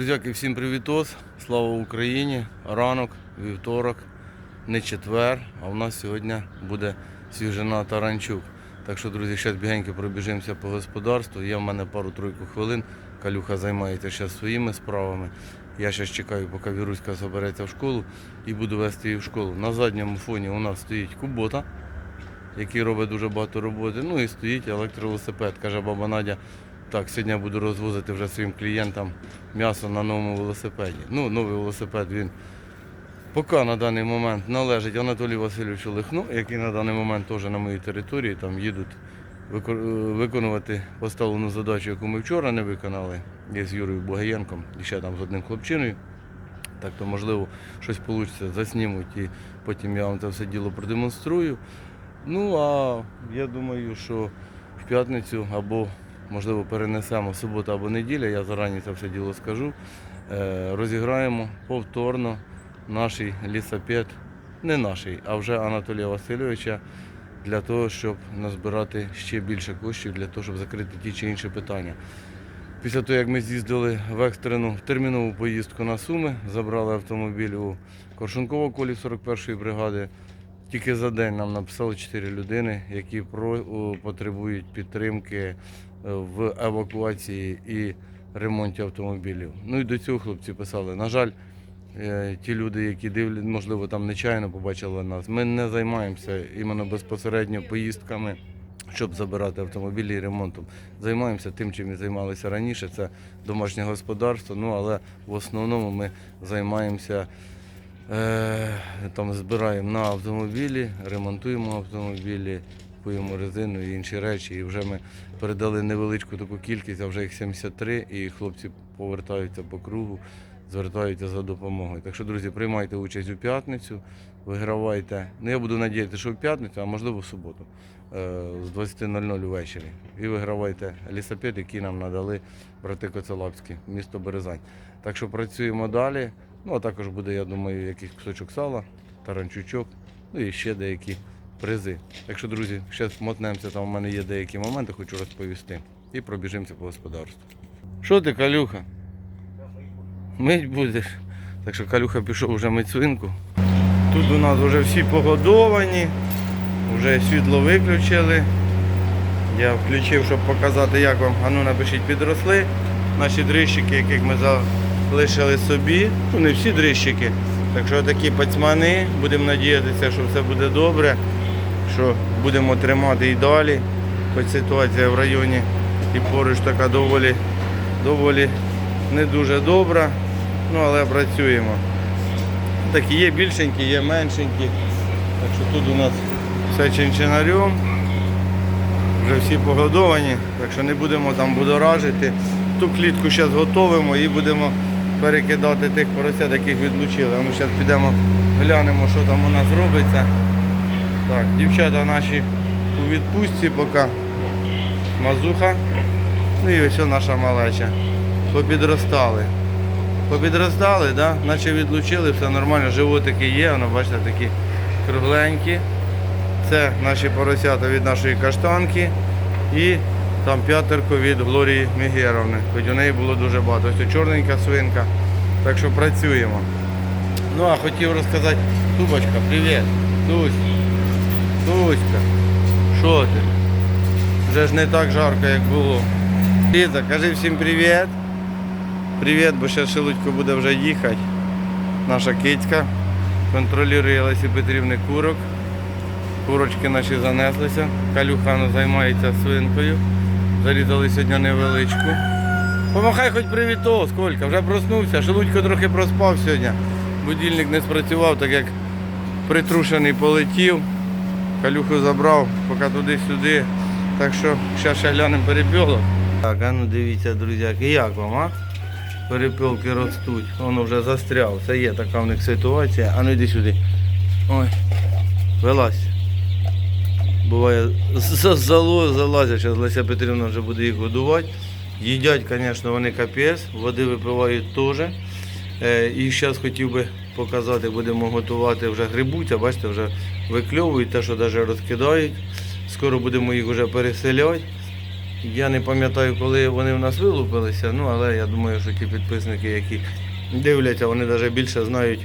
Друзяки, всім привітос! Слава Україні! Ранок, вівторок, не четвер, а у нас сьогодні буде свіжина Таранчук. Так що, друзі, зараз бігенько пробіжимося по господарству. Є в мене пару-тройку хвилин. Калюха займається зараз своїми справами. Я зараз чекаю, поки Віруська забереться в школу і буду вести її в школу. На задньому фоні у нас стоїть кубота, який робить дуже багато роботи. Ну і стоїть електровелосипед. Каже баба Надя, так, сьогодні я буду розвозити вже своїм клієнтам м'ясо на новому велосипеді. Ну, новий велосипед він поки на даний момент належить Анатолію Васильовичу Лихну, який на даний момент теж на моїй території там їдуть виконувати поставлену задачу, яку ми вчора не виконали. Я з Юрою Бугаєнком і ще там з одним хлопчиною. Так то, можливо, щось вийде, заснімуть і потім я вам це все діло продемонструю. Ну, а я думаю, що в п'ятницю або, можливо, перенесемо субота або неділя, я зарані це все діло скажу. Е, Розіграємо повторно наш лісопед, не наш, а вже Анатолія Васильовича, для того, щоб назбирати ще більше коштів, для того, щоб закрити ті чи інші питання. Після того, як ми з'їздили в екстрену в термінову поїздку на Суми, забрали автомобіль у Коршунково колі 41-ї бригади. Тільки за день нам написали 4 людини, які потребують підтримки в евакуації і ремонті автомобілів. Ну і до цього хлопці писали. На жаль, е, ті люди, які дивлять, можливо, там нечайно побачили нас. Ми не займаємося іменно безпосередньо поїздками, щоб забирати автомобілі і ремонтом. Займаємося тим, чим і займалися раніше. Це домашнє господарство. Ну але в основному ми займаємося. Е, там збираємо на автомобілі, ремонтуємо автомобілі, купуємо резину і інші речі. І вже ми передали невеличку таку кількість, а вже їх 73, і хлопці повертаються по кругу, звертаються за допомогою. Так що, друзі, приймайте участь у п'ятницю, вигравайте. Ну, я буду надіятися, що в п'ятницю, а можливо в суботу, е, з 20.00 ввечері. І вигравайте лісопед, який нам надали брати Коцелапські, місто Березань. Так що працюємо далі. Ну, а також буде, я думаю, якийсь кусочок сала, таранчучок, ну і ще деякі призи. Так друзі, зараз мотнемося, там у мене є деякі моменти, хочу розповісти. І пробіжимося по господарству. Що ти, Калюха? Мить будеш. Так що Калюха пішов вже мить свинку. Тут у нас вже всі погодовані, вже світло виключили. Я включив, щоб показати, як вам, а ну напишіть, підросли наші дрищики, яких ми залишили собі. Ну, не всі дрищики. Так що такі пацьмани, будемо надіятися, що все буде добре, що будемо тримати і далі. Хоч ситуація в районі і поруч така доволі, доволі не дуже добра, ну але працюємо. Такі є більшенькі, є меншенькі. Так що тут у нас все чинчинарем вже всі погодовані, так що не будемо там будоражити. Ту клітку зараз готовимо і будемо перекидати тих поросят, яких відлучили. А Ми зараз підемо глянемо, що там у нас робиться. Так, дівчата наші у відпустці поки. Мазуха. Ну і ось наша малеча. Попідростали. Попідростали, да? наче відлучили, все нормально, животики є, воно бачите, такі кругленькі. Це наші поросята від нашої каштанки і там п'ятерко від Глорії Мігеровни. Хоч у неї було дуже багато. Ось чорненька свинка. Так що працюємо. Ну а хотів розказати, Тубочка, привіт. Тусь. Туська. Що ти? Вже ж не так жарко, як було. Ліза, кажи всім привіт. Привіт, бо ще Шелудько буде вже їхати. Наша кицька контролює Лесі Петрівни курок. Курочки наші занеслися. Калюхано займається свинкою. Зарізали сьогодні невеличку. Помахай хоч привітос, Колька, вже проснувся. Шелудько трохи проспав сьогодні. Будильник не спрацював, так як притрушений полетів. Калюху забрав, поки туди-сюди. Так що зараз ще глянемо перепілок. Так, а ну дивіться, друзяки, як вам, а? Перепілки ростуть. Воно вже застряв. Це є така в них ситуація. А ну йди сюди. Ой, вилазь. Буває, залазять, зараз Леся Петрівна вже буде їх годувати. Їдять, звісно, вони капець, води випивають теж. Е, І зараз хотів би показати, будемо готувати вже грибуться, бачите, вже викльовують те, що навіть розкидають. Скоро будемо їх вже переселяти. Я не пам'ятаю, коли вони в нас вилупилися, ну але я думаю, що ті підписники, які дивляться, вони навіть більше знають,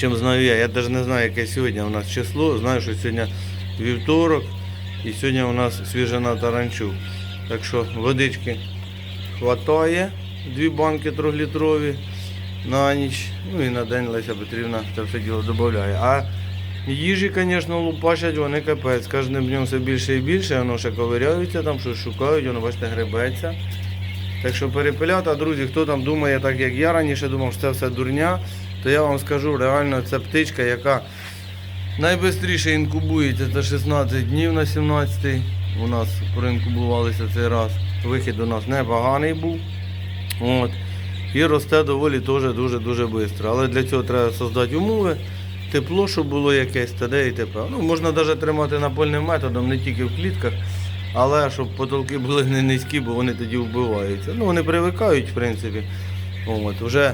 чим знаю я. Я навіть не знаю, яке сьогодні у нас число. Знаю, що сьогодні вівторок і сьогодні у нас свіжина таранчук. Так що водички хватає, дві банки трьохлітрові на ніч. Ну і на день Леся Петрівна це все діло додає. А їжі, звісно, лупашать, вони капець. Кожним днем все більше і більше, воно ще ковиряються, там щось шукають, воно бачите, гребеться. Так що перепелята, друзі, хто там думає, так як я раніше думав, що це все дурня, то я вам скажу, реально це птичка, яка найбистріше інкубується, це 16 днів на 17 У нас проінкубувалися цей раз. Вихід у нас непоганий був. От. І росте доволі теж дуже-дуже швидко. Але для цього треба створити умови, тепло, щоб було якесь, т.д. і т.п. Ну, можна навіть тримати напольним методом, не тільки в клітках, але щоб потолки були не низькі, бо вони тоді вбиваються. Ну, вони привикають, в принципі. От. Вже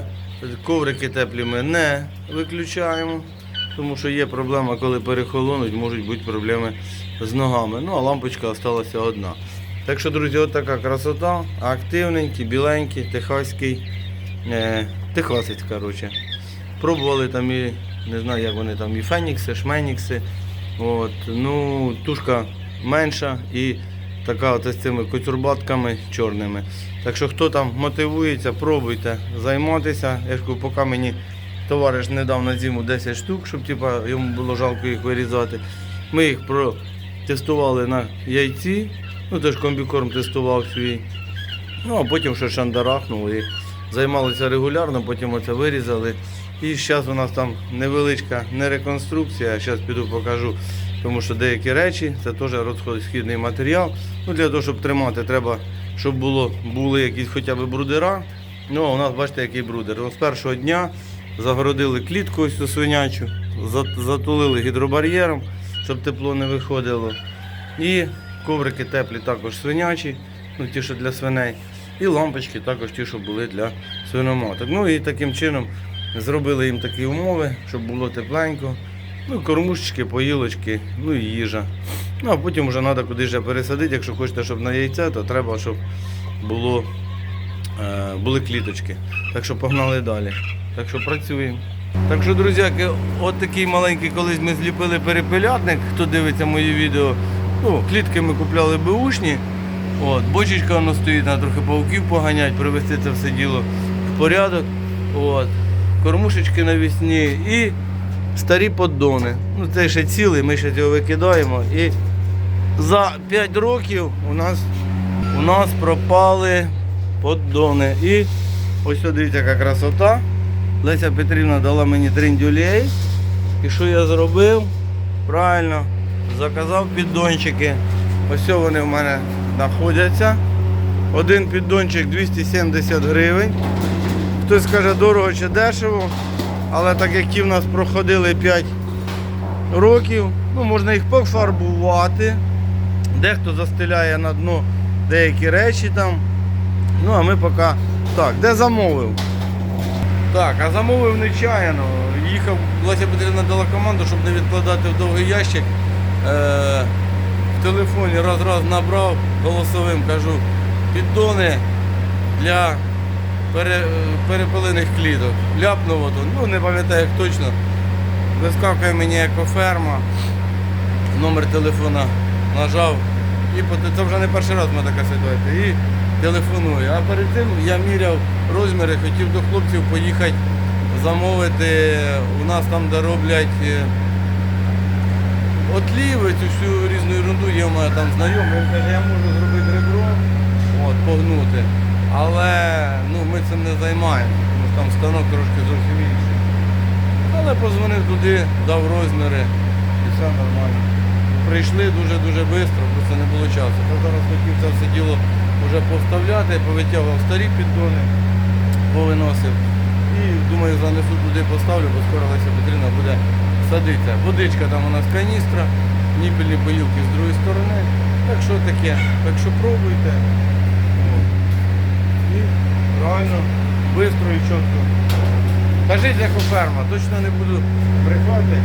коврики теплі ми не виключаємо, тому що є проблема, коли перехолонуть, можуть бути проблеми з ногами. Ну, а лампочка залишилася одна. Так що, друзі, от така красота, активненький, біленький, техаський, е, техасець, коротше. Пробували там і, не знаю, як вони там, і фенікси, шменікси. От. Ну, тушка менша і така от з цими коцюрбатками чорними. Так що хто там мотивується, пробуйте займатися. Я ж кажу, поки мені товариш не дав на зиму 10 штук, щоб типа, йому було жалко їх вирізати. Ми їх протестували на яйці. Ну, теж комбікорм тестував свій. Ну, а потім ще шандарахнули займалися регулярно, потім оце вирізали. І зараз у нас там невеличка не реконструкція, зараз піду покажу, тому що деякі речі це теж розходосхідний матеріал. Ну, для того, щоб тримати, треба, щоб було, були якісь хоча б брудера. Ну, а у нас бачите, який брудер. З першого дня загородили клітку ось свинячу, затулили гідробар'єром, щоб тепло не виходило. І коврики теплі також свинячі, ну ті, що для свиней. І лампочки також ті, що були для свиноматок. Ну і таким чином зробили їм такі умови, щоб було тепленько. Ну, кормушечки, поїлочки, ну і їжа. Ну а потім вже треба кудись пересадити. Якщо хочете, щоб на яйце, то треба, щоб було, е, були кліточки. Так що погнали далі. Так що працюємо. Так що, друзяки, от такий маленький колись ми зліпили перепелятник, хто дивиться мої відео. Ну, клітки ми купляли беушні. От, бочечка воно стоїть, на трохи пауків поганять, привести це все діло в порядок. От, кормушечки навісні і старі поддони. Ну, це ще цілий, ми ще його викидаємо. І за 5 років у нас, у нас пропали поддони. І ось дивіться, яка красота. Леся Петрівна дала мені триндюлей. І що я зробив? Правильно, заказав піддончики. Ось вони в мене знаходяться. Один піддончик 270 гривень. Хтось каже дорого чи дешево, але так як ті в нас проходили 5 років, ну можна їх пофарбувати. Дехто застеляє на дно деякі речі там. Ну а ми поки так, де замовив? Так, а замовив нечаянно. Їхав, Леся Петрівна дала команду, щоб не відкладати в довгий ящик. Е, телефоні раз-раз набрав голосовим, кажу, піддони для пере, перепилених кліток. Ляпнув ото, ну не пам'ятаю як точно. Вискакує мені екоферма, номер телефона нажав. І це вже не перший раз мене така ситуація. І телефоную. А перед тим я міряв розміри, хотів до хлопців поїхати замовити. У нас там, де роблять отліви, цю всю різну ерунду, є в мене там знайомий, він каже, я можу зробити ребро, от, погнути. Але ну, ми цим не займаємося, тому що там станок трошки зовсім інший. Але позвонив туди, дав розміри і все нормально. Прийшли дуже-дуже швидко, просто не було часу. Я зараз хотів це все діло вже повставляти, повитягував старі піддони, повиносив. І думаю, занесу туди поставлю, бо скоро Леся Петрівна буде садитися. Водичка там у нас каністра, ніпельні поїлки з другої сторони. Так що таке, так що пробуйте. І реально швидко і чітко. Кажіть екоферма, точно не буду брехати.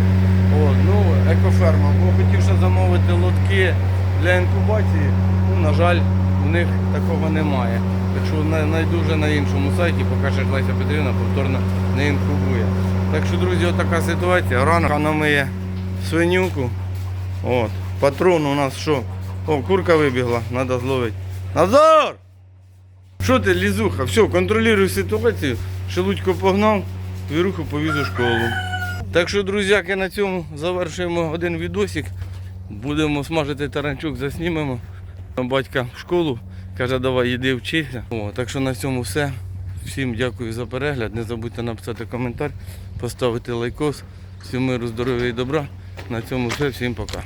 От, ну, екоферма, бо хотів ще замовити лотки для інкубації. Ну, на жаль, у них такого немає. Якщо на- знайду вже на іншому сайті, поки Леся Петрівна повторно не інкубує. Так що, друзі, отака ситуація. Ранок вона свинюку. От. Патрон у нас що? О, курка вибігла, треба зловити. Назар! Що ти, лізуха? Все, контролюй ситуацію. Шелудько погнав, віруху повіз у школу. Так що, друзяки, на цьому завершуємо один відосик. Будемо смажити таранчук, заснімемо. Батька в школу каже, давай йди вчися. О, так що на цьому все. Всім дякую за перегляд. Не забудьте написати коментар, поставити лайкос. Всім миру, здоров'я і добра. На цьому все. Всім пока.